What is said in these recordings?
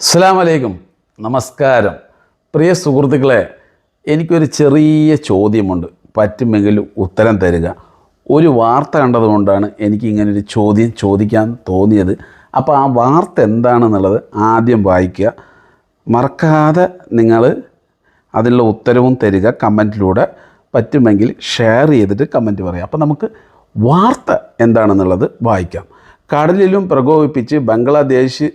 അസ്സാം വലൈക്കും നമസ്കാരം. പ്രിയ സുഹൃത്തുക്കളെ എനിക്കൊരു ചെറിയ ചോദ്യമുണ്ട്. പറ്റുമെങ്കിൽ ഉത്തരം തരിക. ഒരു വാർത്ത കണ്ടതുകൊണ്ടാണ് എനിക്ക് ഇങ്ങനെ ഒരു ചോദ്യം ചോദിക്കാൻ തോന്നിയത്. അപ്പോൾ ആ വാർത്ത എന്താണെന്നുള്ളത് ആദ്യം വായിക്കുക. മറക്കാതെ നിങ്ങൾ അതിനുള്ള ഉത്തരവും തരിക കമന്റിലൂടെ പറ്റുമെങ്കിൽ ഷെയർ ചെയ്തിട്ട് കമന്റ് പറയാം അപ്പോൾ നമുക്ക് വാർത്ത എന്താണെന്നുള്ളത് വായിക്കാം. കടലിലും പ്രകോപിപ്പിച്ച് ബംഗ്ലാദേശ്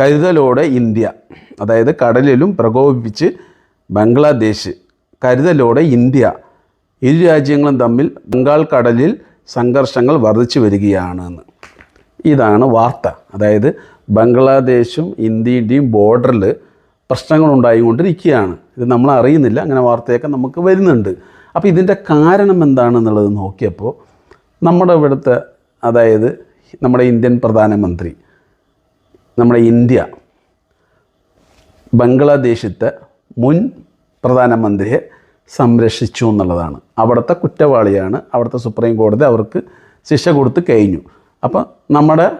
കരുതലോടെ ഇന്ത്യ. അതായത് കടലിലും പ്രകോപിപ്പിച്ച് ബംഗ്ലാദേശ് കരുതലോടെ ഇന്ത്യ. ഇരു രാജ്യങ്ങളും തമ്മിൽ ബംഗാൾ കടലിൽ സംഘർഷങ്ങൾ വർദ്ധിച്ചു വരികയാണെന്ന്. ഇതാണ് വാർത്ത. അതായത് ബംഗ്ലാദേശും ഇന്ത്യയുടെയും ബോർഡറിൽ പ്രശ്നങ്ങൾ ഉണ്ടായിക്കൊണ്ടിരിക്കുകയാണ്. ഇത് നമ്മൾ അറിയുന്നില്ല. അങ്ങനെ വാർത്തയൊക്കെ നമുക്ക് വരുന്നുണ്ട്. അപ്പോൾ ഇതിന്റെ കാരണം എന്താണെന്നുള്ളത് നോക്കിയപ്പോൾ നമ്മുടെ ഇവിടുത്തെ അതായത് നമ്മുടെ ഇന്ത്യൻ പ്രധാനമന്ത്രി നമ്മുടെ ഇന്ത്യ ബംഗ്ലാദേശത്തെ മുൻ പ്രധാനമന്ത്രിയെ സംരക്ഷിച്ചു എന്നുള്ളതാണ്. അവിടുത്തെ കുറ്റവാളിയാണ് അവിടുത്തെ സുപ്രീം കോടതി അവർക്ക് ശിക്ഷ കൊടുത്ത് കഴിഞ്ഞു. അപ്പം നമ്മുടെ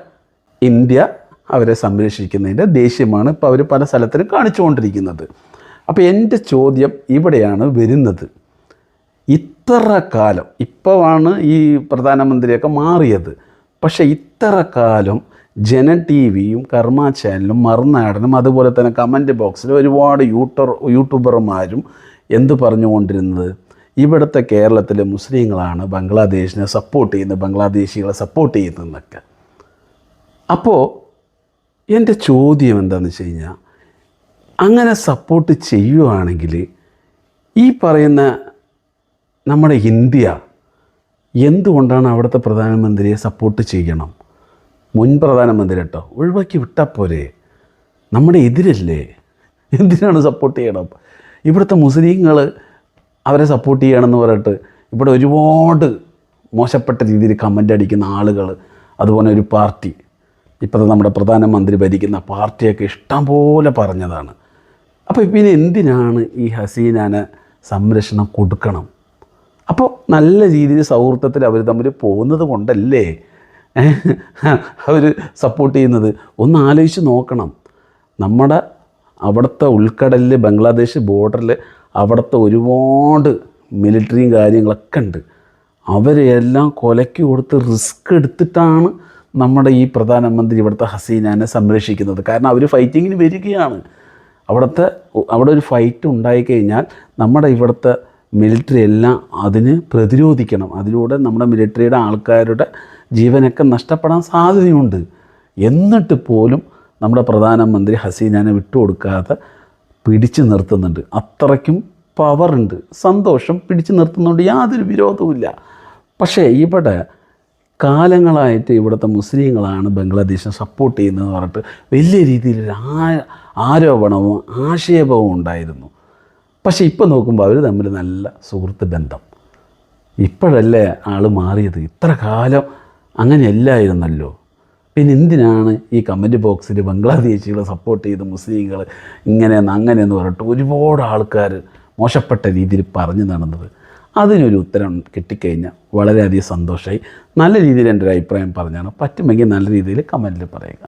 ഇന്ത്യ അവരെ സംരക്ഷിക്കുന്നതിന്റെ ദേഷ്യമാണ് ഇപ്പോൾ അവർ പല സ്ഥലത്തിനും കാണിച്ചുകൊണ്ടിരിക്കുന്നത്. അപ്പോൾ എന്റെ ചോദ്യം ഇവിടെയാണ് വരുന്നത്. ഇത്ര കാലം ഇപ്പോഴാണ് ഈ പ്രധാനമന്ത്രിയൊക്കെ മാറിയത്. പക്ഷേ ഇത്ര കാലം ജന ടി വിയും കർമ്മ ചാനലും മറുനാടനും അതുപോലെ തന്നെ കമന്റ് ബോക്സിൽ ഒരുപാട് യൂട്ടർ യൂട്യൂബർമാരും എന്ത് പറഞ്ഞുകൊണ്ടിരുന്നത്? ഇവിടുത്തെ കേരളത്തിലെ മുസ്ലിങ്ങളാണ് ബംഗ്ലാദേശിനെ സപ്പോർട്ട് ചെയ്യുന്നത് ബംഗ്ലാദേശികളെ സപ്പോർട്ട് ചെയ്യുന്നതെന്നൊക്കെ. അപ്പോൾ എന്റെ ചോദ്യം എന്താണെന്ന് വെച്ച് കഴിഞ്ഞാൽ അങ്ങനെ സപ്പോർട്ട് ചെയ്യുവാണെങ്കിൽ ഈ പറയുന്ന നമ്മുടെ ഇന്ത്യ എന്തുകൊണ്ടാണ് അവിടുത്തെ പ്രധാനമന്ത്രിയെ സപ്പോർട്ട് ചെയ്യണം? മുൻ പ്രധാനമന്ത്രി കേട്ടോ ഒഴിവാക്കി വിട്ടാൽ പോരെ. നമ്മുടെ എതിരല്ലേ? എന്തിനാണ് സപ്പോർട്ട് ചെയ്യണം? ഇവിടുത്തെ മുസ്ലിങ്ങൾ അവരെ സപ്പോർട്ട് ചെയ്യണമെന്ന് പറഞ്ഞിട്ട് ഇവിടെ ഒരുപാട് മോശപ്പെട്ട രീതിയിൽ കമന്റ് അടിക്കുന്ന ആളുകൾ അതുപോലെ ഒരു പാർട്ടി. ഇപ്പോഴത്തെ നമ്മുടെ പ്രധാനമന്ത്രി ഭരിക്കുന്ന പാർട്ടിയൊക്കെ ഇഷ്ടം പോലെ പറഞ്ഞതാണ്. അപ്പോൾ പിന്നെ എന്തിനാണ് ഈ ഹസീനാനെ സംരക്ഷണം കൊടുക്കണം? അപ്പോൾ നല്ല രീതിയിൽ സൗഹൃദത്തിൽ അവർ തമ്മിൽ പോകുന്നത് കൊണ്ടല്ലേ? അവർ സപ്പോർട്ട് ചെയ്യുന്നത്? ഒന്ന് ആലോചിച്ച് നോക്കണം. നമ്മുടെ അവിടുത്തെ ഉൾക്കടലിൽ ബംഗ്ലാദേശ് ബോർഡറിൽ അവിടുത്തെ ഒരുപാട് മിലിറ്ററിയും കാര്യങ്ങളൊക്കെ ഉണ്ട്. അവരെല്ലാം കൊലയ്ക്ക് കൊടുത്ത് റിസ്ക് എടുത്തിട്ടാണ് നമ്മുടെ ഈ പ്രധാനമന്ത്രി ഇവിടുത്തെ ഹസീനാനെ സംരക്ഷിക്കുന്നത്. കാരണം അവർ ഫൈറ്റിങ്ങിന് വരികയാണ്. അവിടുത്തെ അവിടെ ഒരു ഫൈറ്റ് ഉണ്ടായിക്കഴിഞ്ഞാൽ നമ്മുടെ ഇവിടുത്തെ മിലിറ്ററി എല്ലാം അതിന് പ്രതിരോധിക്കണം. അതിലൂടെ നമ്മുടെ മിലിറ്ററിയുടെ ആൾക്കാരുടെ ജീവനൊക്കെ നഷ്ടപ്പെടാൻ സാധ്യതയുണ്ട്. എന്നിട്ട് പോലും നമ്മുടെ പ്രധാനമന്ത്രി ഹസീനാനെ വിട്ടുകൊടുക്കാതെ പിടിച്ചു നിർത്തുന്നുണ്ട്. അത്രയ്ക്കും പവറുണ്ട് സന്തോഷം പിടിച്ചു നിർത്തുന്നുണ്ട്. യാതൊരു വിരോധവുമില്ല പക്ഷേ ഇവിടെ കാലങ്ങളായിട്ട് ഇവിടുത്തെ മുസ്ലിങ്ങളാണ് ബംഗ്ലാദേശിനെ സപ്പോർട്ട് ചെയ്യുന്നതെന്ന് പറഞ്ഞിട്ട് വലിയ രീതിയിലൊരു ആ ആരോപണവും ആക്ഷേപവും ഉണ്ടായിരുന്നു. പക്ഷേ ഇപ്പോൾ നോക്കുമ്പോൾ അവർ തമ്മിൽ നല്ല സുഹൃത്ത് ബന്ധം. ഇപ്പോഴല്ലേ ആൾ മാറിയത്? ഇത്ര കാലം അങ്ങനെയല്ലായിരുന്നല്ലോ പിന്നെ എന്തിനാണ് ഈ കമന്റ് ബോക്സിൽ ബംഗ്ലാദേശികളെ സപ്പോർട്ട് ചെയ്ത് മുസ്ലിങ്ങൾ ഇങ്ങനെയെന്ന് അങ്ങനെയെന്ന് പറഞ്ഞിട്ട് ഒരുപാട് ആൾക്കാർ മോശപ്പെട്ട രീതിയിൽ പറഞ്ഞു നടന്നത്? അതിനൊരു ഉത്തരം കിട്ടിക്കഴിഞ്ഞാൽ വളരെയധികം സന്തോഷമായി നല്ല രീതിയിൽ എന്റെ ഒരു അഭിപ്രായം പറഞ്ഞാണ്. പറ്റുമെങ്കിൽ നല്ല രീതിയിൽ കമന്റിൽ പറയുക.